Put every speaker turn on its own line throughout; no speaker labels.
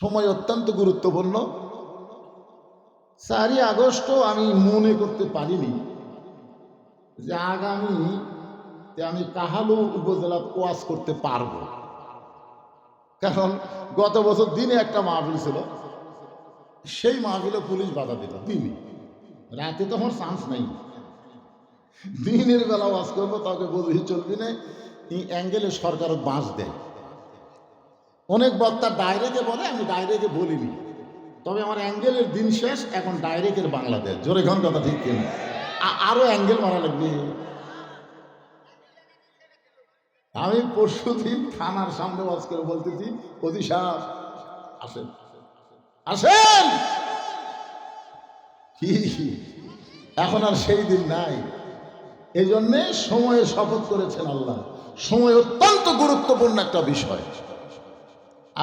সময় অত্যন্ত গুরুত্বপূর্ণ। চারই আগস্টও আমি মনে করতে পারিনি যে আগামী আমি কাহালু উপজেলা ওয়াজ করতে পারব। কারণ গত বছর দিনে একটা মাহফিল ছিল, সেই মাহফিলে পুলিশ বাধা দিল, দিনে। রাতে তো আমার চান্স নেই। দিনের বেলা ওয়াজ করব, তাকে বলবি, চলবি না অ্যাঙ্গেলে সরকার বাঁশ দেয়। অনেক বক্তা ডাইরেক্টে বলে, আমি ডাইরেক্টে বলিনি। তবে আমার অ্যাঙ্গেলের দিন শেষ, এখন ডাইরেক্টের বাংলাদেশ। জোরে ঘন কথা ঠিক কিনা? আ- আরও অ্যাঙ্গেল মারা লাগবে। আমি পরশু দিন থানার সামনে করে বলতেছি অতি সাহ আসেন। আসেন! কি? এখন আর সেই দিন নাই। এই জন্যে সময়ে শপথ করেছেন আল্লাহ। সময় অত্যন্ত গুরুত্বপূর্ণ একটা বিষয়।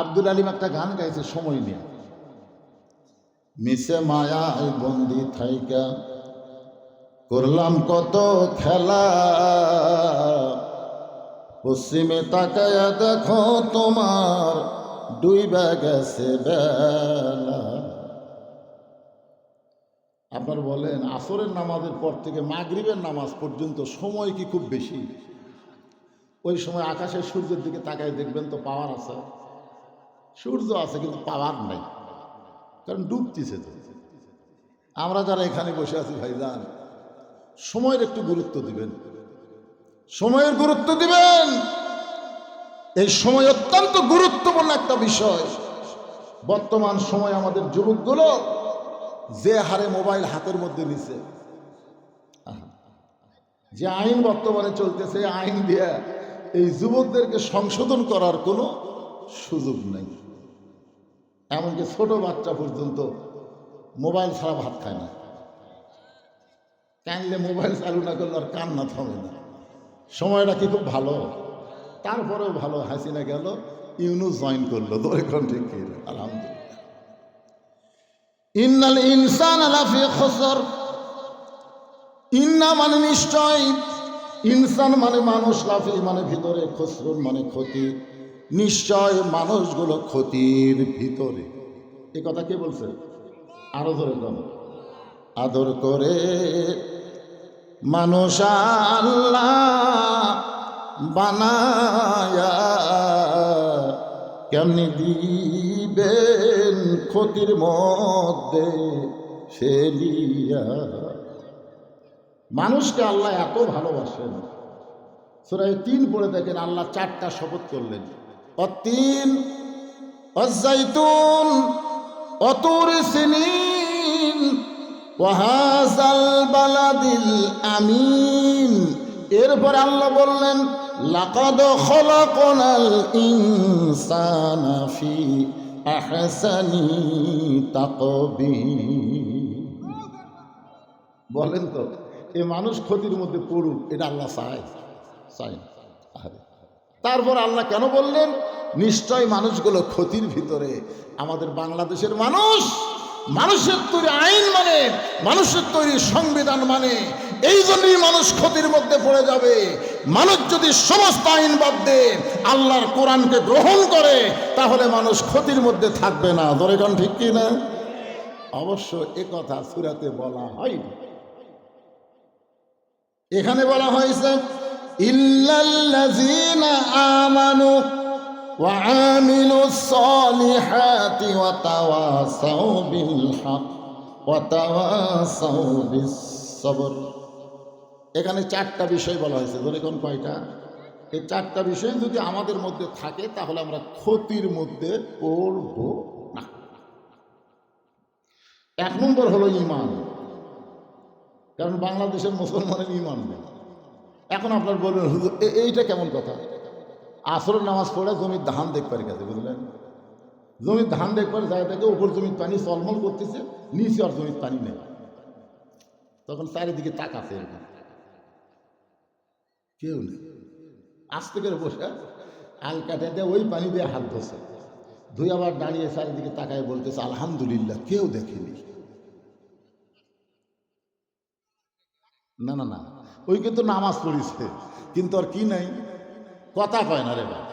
আব্দুল আলিম একটা গান গাইছে, সময় নিয়ে। মিশে মায়ায় বন্দি থাইকা, করলাম কত খেলা। পশ্চিমে তাকায়া দেখো তোমার ডুইবা গেছে বেলা। আপনার বলেন, আসরের নামাজের পর থেকে মাগরিবের নামাজ পর্যন্ত সময় কি খুব বেশি? ওই সময় আকাশের সূর্যের দিকে তাকায় দেখবেন তো পাওয়ার আছে। সূর্য আছে কিন্তু পাওয়ার নাই, কারণ ডুবতিছে তো। আমরা যারা এখানে বসে আছি ভাইজান, সময়ের একটু গুরুত্ব দিবেন। সময়ের গুরুত্ব দিবেন। এই সময় অত্যন্ত গুরুত্বপূর্ণ একটা বিষয়। বর্তমান সময় আমাদের যুবকগুলো যে হারে মোবাইল হাতের মধ্যে নিছে, যে আইন বর্তমানে চলতেছে আইন দিয়ে এই যুবকদেরকে সংশোধন করার কোনো সুযোগ নেই। এমনকি ছোট বাচ্চা পর্যন্ত মোবাইল ছাড়া ভাত খায় না। কানলে মোবাইল চালু না করলে আর কান্না থামে না। সময়টা কি খুব ভালো? তারপরেও ভালো, হাসিনা গেল ইউনু জয়েন করল দোরেখন ঠিক কি? আলহামদুলিল্লাহ। ইন্নাল ইনসান লাফি খসর। ইন্না মানে নিশ্চয়, ইনসান মানে মানুষ, লাফি মানে ভিতরে, খসরুন মানে ক্ষতি। নিশ্চয় মানুষগুলো ক্ষতির ভিতরে। এ কথা কে বলছে? আরও ধরে কম আদর করে মানুষ আল্লাহ বানায়া কেমনি দিবেন ক্ষতির মধ্যে ফেলিয়া মানুষকে আল্লাহ এত ভালোবাসেন। সুরাই তিন পড়ে দেখেন আল্লাহ চারটা শপথ করলেন। অতিন, অজাইতুন, অতুর সিনিন, ওয়াহাজাল বালাদিল আমিন। এরপর আল্লাহ বললেন, লাকাদ খলাকনাল ইনসানা ফি আহসানি তাকবীর। বলেন তো, এ মানুষ ক্ষতির মধ্যে পড়ুক, এটা আল্লাহ চায় চায়। আরে। তারপর আল্লাহ কেন বললেন? নিশ্চয় মানুষগুলো ক্ষতির ভিতরে। আমাদের বাংলাদেশের মানুষ মানুষের তৈরি আইন মানে মানুষের তৈরি সংবিধান মানে। এই জন্যই মানুষ ক্ষতির মধ্যে পড়ে যাবে। মানুষ যদি সমস্ত আইন বাদ দেয়, আল্লাহর কোরআনকে গ্রহণ করে, তাহলে মানুষ ক্ষতির মধ্যে থাকবে না। দরেগণ ঠিক কি না? অবশ্য এ কথা সুরাতে বলা হয়নি। এখানে বলা হয়েছে সবর এখানে চারটা বিষয় বলা হয়েছে। ধরে কোন কয়টা? এই চারটা বিষয় যদি আমাদের মধ্যে থাকে, তাহলে আমরা ক্ষতির মধ্যে পড়ব না। এক নম্বর হলো ইমান কারণ বাংলাদেশের মুসলমানের ইমান নেই। এখন আপনার বলবেন হুজুর এইটা কেমন কথা? আসরের নামাজ পড়ে জমির ধান দেখবার গেছে, বুঝলেন? জমির ধান দেখবার যায় দেখে উপর জমির পানি চলমল করতেছে, নিচে আর জমির পানি নেই। তখন চারিদিকে তাকাছে এরকম। কেউ নেই। আস্তে করে বসে আল কাটে দিয়ে ওই পানি দিয়ে হাত ধসে ধুই আবার দাঁড়িয়ে চারিদিকে তাকায় বলতেছে, আলহামদুলিল্লাহ, কেউ দেখেনি। না না না। ওই কিন্তু নামাজ পড়িছে। কিন্তু আর কি নাই? কথা কয় না রে ভাই।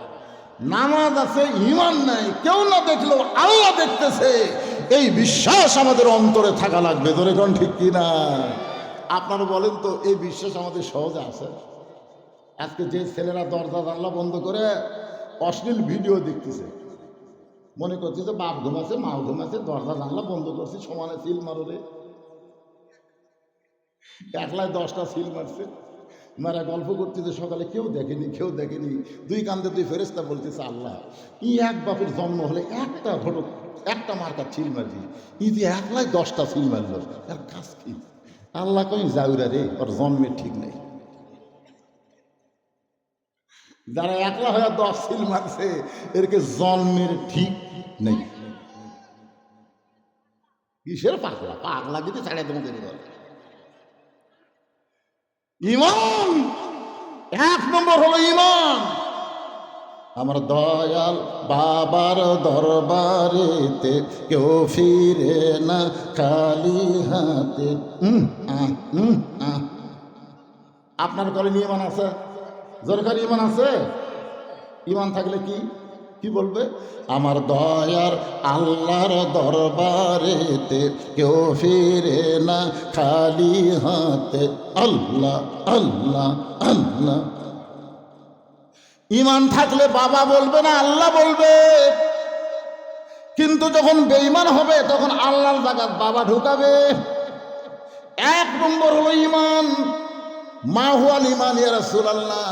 নামাজ আছে ইমান নাই, কেউ না দেখলেও আল্লাহ দেখতেছে। এই বিশ্বাস আমাদের অন্তরে থাকা লাগবে, ধরে কোন ঠিক কিনা আপনারা বলেন তো, এই বিশ্বাস আমাদের সহজে আছে? আজকে যে ছেলেরা দরজা জানলা বন্ধ করে অশ্লীল ভিডিও দেখতেছে। মনে করছে যে বাপ ঘুমাছে মাও ঘুমাছে দরজা জানলা বন্ধ করছে, সমানে সিল মারলে একলায় দশটা সিল মারছে মারা গল্প করতেছে, সকালে কেউ দেখেনি কেউ দেখেনি। দুই কান্দে দুই ফেরেস্তা বলতেছে, আল্লাহ ই এক বাপের জন্ম হলে একটা ঘটো একটা মার্কা ছিল মারবি ই যে একলাই দশটা সিল মারল তার কাজ কি? আল্লাহ কই যাউরা রে, ওর জন্মের ঠিক নেই। যারা একলা হয়ে দশ সিল মারছে এরকে জন্মের ঠিক নেই। কিসের পাগলা? পাগলা যদি ছাড়া দেবো দেরি করে ইমান। এক নম্বর হলো ইমান। আমার দয়াল বাবার দরবারেতে কেউ ফিরে না খালি হাতে। আপনার কলে ইমান আছে? জরকার ইমান আছে? ইমান থাকলে কি? কি বলবে? আমার দয়ার আল্লাহর দরবারেতে কেউ ফিরে না, খালি হাতে আল্লাহ আল্লাহ আল্লাহ। ইমান থাকলে বাবা বলবে না, আল্লাহ বলবে। কিন্তু যখন বেইমান হবে, তখন আল্লাহর জায়গা বাবা ঢুকাবে। এক নম্বর হলো ইমান মা হুয়াল ইমান ইয়া রাসূল আল্লাহ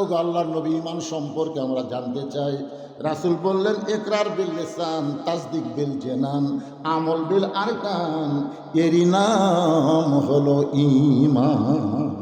ও আল্লাহর নবী ইমান সম্পর্কে আমরা জানতে চাই। রাসুল বললেন একরার বিল লেসান, তাসদিক বিল জেনান, আমল বিল আরকান, এরই নাম হলো ইমান